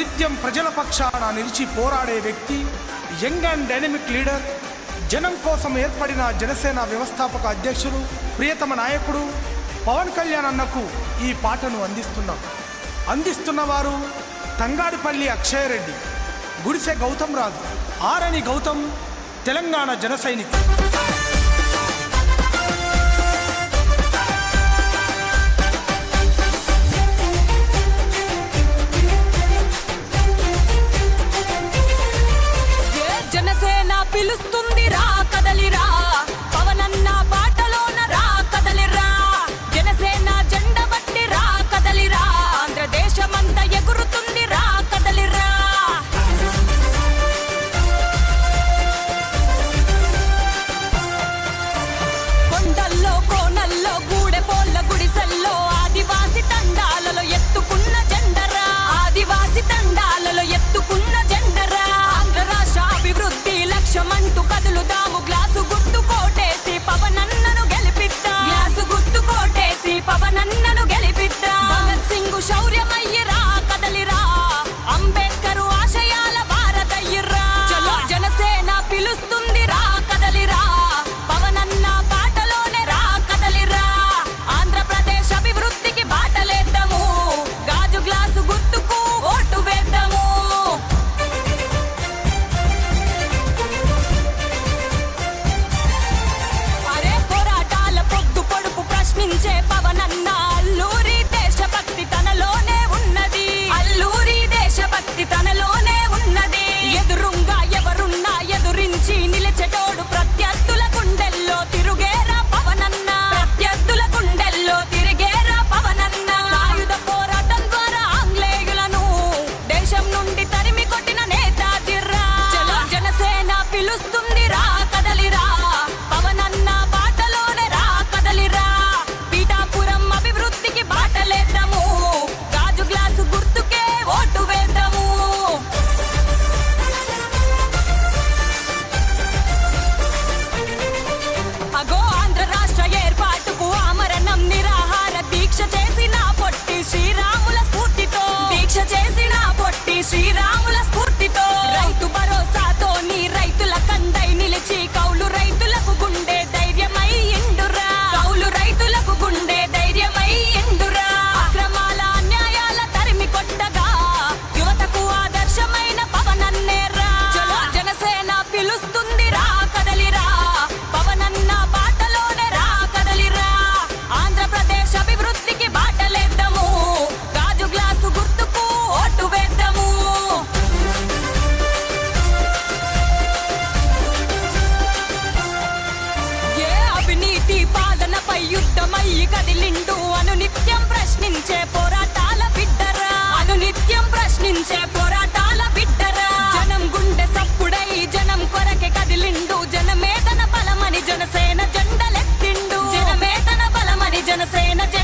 నిత్యం ప్రజల పక్షాన నిలిచి పోరాడే వ్యక్తి యంగ్ అండ్ డైనమిక్ లీడర్ జనం కోసం ఏర్పడిన జనసేన వ్యవస్థాపక అధ్యక్షుడు ప్రియతమ నాయకుడు పవన్ కళ్యాణ్ అన్నకు ఈ పాటను అందిస్తున్నాం. అందిస్తున్నవారు తంగాడిపల్లి అక్షయరెడ్డి గుడిసె గౌతమ్ రాజు ఆరని గౌతమ్ తెలంగాణ జన సైనికుడు జనసేన జెండలెత్తిండు. జనమేతన బలమని జనసేన జ